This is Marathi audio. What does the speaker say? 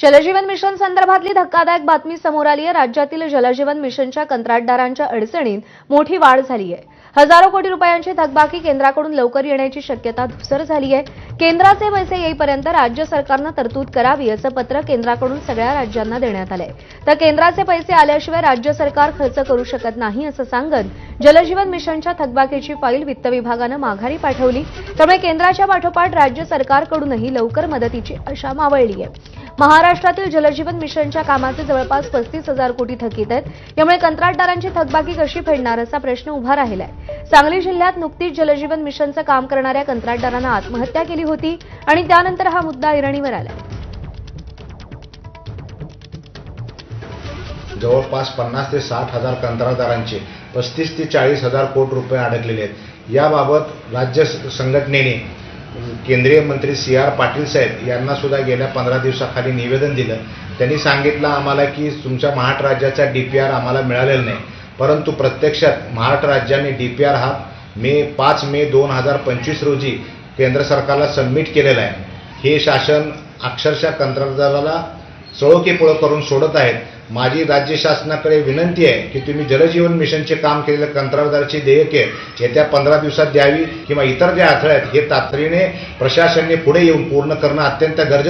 जलजीवन मिशन संदर्भातली धक्कादायक बातमी समोर आली आहे. राज्यातील जलजीवन मिशनच्या कंत्राटदारांच्या अडचणीत मोठी वाढ झाली आहे. हजारो कोटी रुपयांची थकबाकी केंद्राकडून लवकर येण्याची शक्यता धुसर झाली आहे. केंद्राचे पैसे येईपर्यंत राज्य सरकारनं तरतूद करावी असं पत्र केंद्राकडून सगळ्या राज्यांना देण्यात आलंय. तर केंद्राचे पैसे आल्याशिवाय राज्य सरकार खर्च करू शकत नाही असं सांगत जलजीवन मिशनच्या थकबाकीची फाईल वित्त विभागानं माघारी पाठवली. त्यामुळे केंद्राच्या पाठोपाठ राज्य सरकारकडूनही लवकर मदतीची आशा मावळली आहे. महाराष्ट्रातील जलजीवन मिशनच्या कामाचे जवळपास पस्तीस हजार कोटी थकीत आहेत. यामुळे कंत्राटदारांची थकबाकी कशी फेडणार असा प्रश्न उभा राहिलाय. सांगली जिल्ह्यात नुकतीच जलजीवन मिशनचं काम करणाऱ्या कंत्राटदारांना आत्महत्या केली होती आणि त्यानंतर हा मुद्दा ऐरणीवर आला जवळपास पन्नास ते साठ हजार कंत्राटदारांचे पस्तीस ते चाळीस हजार कोटी रुपये अडकलेले आहेत. याबाबत राज्य संघटनेने केंद्रीय मंत्री सी आर पाटील साहेब यांना सुद्धा गेल्या पंधरा दिवसाखाली निवेदन दिलं. त्यांनी सांगितलं आम्हाला की तुमच्या महाराष्ट्र राज्याचा डी पी आर आम्हाला मिळालेला नाही. परंतु प्रत्यक्षात महाराष्ट्र राज्याने डी पी आर हा मे पाच मे दोन हजार पंचवीस रोजी केंद्र सरकारला सबमिट केलेला आहे. हे शासन अक्षरशः कंत्राटदाराला सळोकीपुळं करून सोडत आहेत. माझी राज्य शासनाकडे विनंती आहे की तुम्ही जलजीवन मिशनचे काम केलेल्या कंत्राटदाराची देयके येत्या पंधरा दिवसात द्यावी किंवा इतर ज्या अडथळे आहेत हे तातडीने प्रशासनाने पुढे येऊन पूर्ण करणं अत्यंत गरजेचं